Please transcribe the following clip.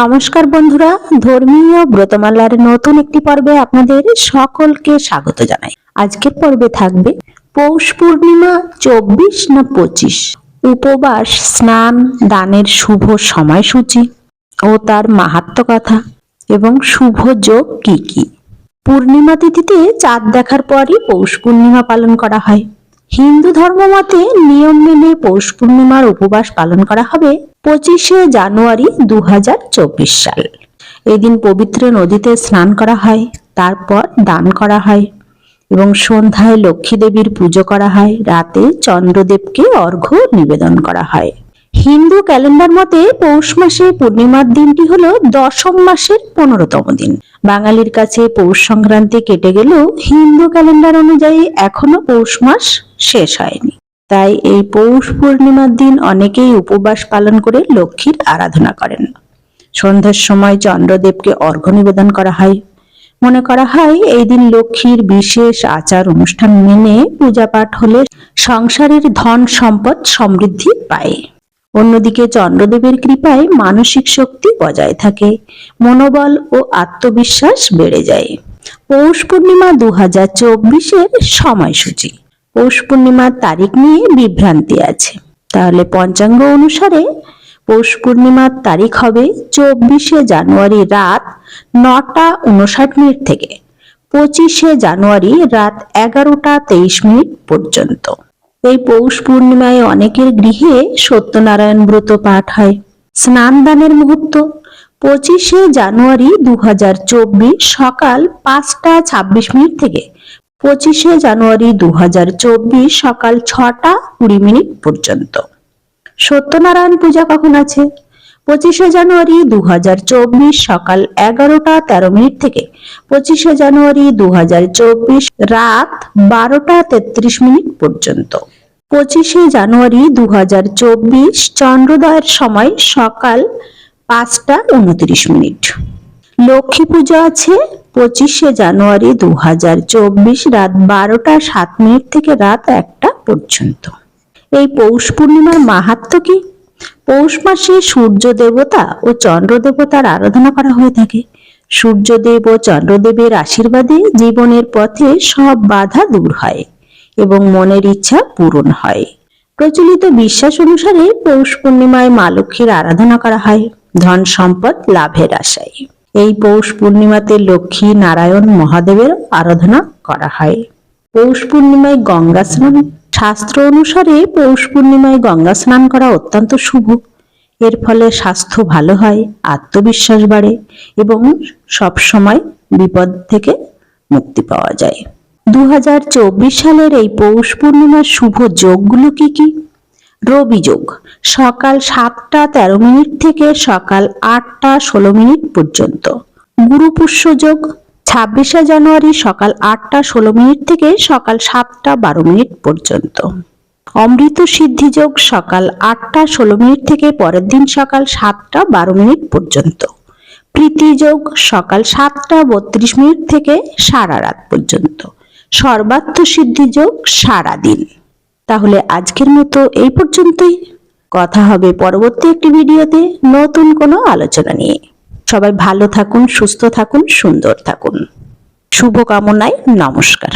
নমস্কার বন্ধুরা, ধর্মীয় ব্রতমালার নতুন একটি পর্বে আপনাদের সকলকে স্বাগত জানাই। আজকের পর্বে থাকবে পৌষ পূর্ণিমা চব্বিশ না পঁচিশ? উপবাস, স্নান, দানের শুভ সময়সূচি ও তার মাহাত্ম কথা এবং শুভ যোগ কি কি? পূর্ণিমা তিথিতে চাঁদ দেখার পরই পৌষ পূর্ণিমা পালন করা হয়। হিন্দু ধর্ম মতে নিয়ম মেনে পৌষ পূর্ণিমার উপবাস পালন করা হবে পঁচিশে জানুয়ারি দু হাজার চব্বিশ সাল। এদিন পবিত্র নদীতে স্নান করা হয়, তারপর দান করা হয় এবং সন্ধ্যায় লক্ষ্মী দেবীর পুজো করা হয়, রাতে চন্দ্রদেবকে অর্ঘ্য নিবেদন করা হয়। হিন্দু ক্যালেন্ডার মতে পৌষ মাসে পূর্ণিমার দিনটি হলো দশম মাসের পনেরোতম দিন। বাঙালির কাছে পৌষ সংক্রান্তি কেটে গেলেও হিন্দু ক্যালেন্ডার অনুযায়ী এখনও পৌষ মাস শেষ হয়নি। তাই এই পৌষ পূর্ণিমার দিন অনেকেই উপবাস পালন করে লক্ষ্মীর আরাধনা করেন। সন্ধ্যার সময় চন্দ্রদেবকে অর্ঘ্য নিবেদন করা হয়। মনে করা হয় এই দিন লক্ষ্মীর বিশেষ আচার অনুষ্ঠান মেনে পূজা পাঠ হলে সংসারের ধন সম্পদ সমৃদ্ধি পায়। অন্যদিকে চন্দ্রদেবের কৃপায় মানসিক শক্তি বজায় থাকে, মনোবল ও আত্মবিশ্বাস বেড়ে যায়। পৌষ পূর্ণিমা দু হাজার চব্বিশের সময়সূচি। পৌষ পূর্ণিমার তারিখ নিয়ে বিভ্রান্তি আছে। তাহলে পঞ্চাঙ্গ অনুসারে পৌষ পূর্ণিমার তারিখ হবে চব্বিশে জানুয়ারি রাত নটা উনষাট মিনিট থেকে, পঁচিশে জানুয়ারি রাত এগারোটা তেইশ মিনিট পর্যন্ত। এই পৌষ পূর্ণিমায় অনেকের গৃহে সত্যনারায়ণ ব্রত পাঠ হয়। স্নান দানের মুহূর্ত, পঁচিশে জানুয়ারি দু হাজার চব্বিশ সকাল পাঁচটা ছাব্বিশ মিনিট থেকে পঁচিশে জানুয়ারি দু হাজার চব্বিশ সকাল ছটা কুড়ি মিনিট পর্যন্ত। সত্যনারায়ণ পূজা কখন আছে? পঁচিশে জানুয়ারি দু হাজার চব্বিশ সকাল এগারোটা তেরো মিনিট থেকে। পঁচিশে জানুয়ারি দু হাজার চব্বিশ রাত বারোটা তেত্রিশ মিনিট পর্যন্ত। পঁচিশে জানুয়ারি দু চন্দ্রোদয়ের সময় সকাল পাঁচটা উনত্রিশ মিনিট। লক্ষ্মী পুজো আছে? পঁচিশে জানুয়ারি দু হাজার চব্বিশ রাত বারোটা সাত মিনিট থেকে রাত একটা পর্যন্ত। এই পৌষ পূর্ণিমার মাহাত্ম কি? পৌষ মাসে সূর্য দেবতা ও চন্দ্র দেবতার আরাধনা করা হয়ে থাকে। সূর্যদেব ও চন্দ্রদেবের আশীর্বাদে জীবনের পথে সব বাধা দূর হয় এবং মনের ইচ্ছা পূরণ হয়। প্রচলিত বিশ্বাস অনুসারে পৌষ পূর্ণিমায় মা লক্ষ্মীর আরাধনা করা হয়। ধন সম্পদ লাভের আশায়। এই পৌষ পূর্ণিমাতে লক্ষ্মী নারায়ণ মহাদেবের আরাধনা করা হয়। পৌষ পূর্ণিমায় গঙ্গা স্নান। শাস্ত্র অনুসারে পৌষ পূর্ণিমায় গঙ্গা স্নান করা অত্যন্ত শুভ। এর ফলে স্বাস্থ্য ভালো হয়, আত্মবিশ্বাস বাড়ে এবং সব সময় বিপদ থেকে মুক্তি পাওয়া যায়। দু হাজার চব্বিশ সালের এই পৌষ পূর্ণিমার শুভ যোগগুলো কি কি? রবি যোগ সকাল সাতটা তেরো মিনিট থেকে সকাল আটটা ষোলো মিনিট পর্যন্ত। গুরু পুষ্য যোগ। ছাব্বিশে জানুয়ারি সকাল আটটা ষোলো মিনিট থেকে সকাল সাতটা বারো মিনিট পর্যন্ত। অমৃত সিদ্ধি যোগ। সকাল আটটা ষোলো মিনিট থেকে পরের দিন সকাল সাতটা বারো মিনিট পর্যন্ত। প্রীতি যোগ। সকাল সাতটা বত্রিশ মিনিট থেকে সারা রাত পর্যন্ত। সর্বার্থ সিদ্ধি যোগ সারা দিন। তাহলে আজকের মতো এই পর্যন্তই। কথা হবে পরবর্তী একটি ভিডিওতে নতুন কোনো আলোচনা নিয়ে। সবাই ভালো থাকুন, সুস্থ থাকুন, সুন্দর থাকুন। শুভকামনায় নমস্কার।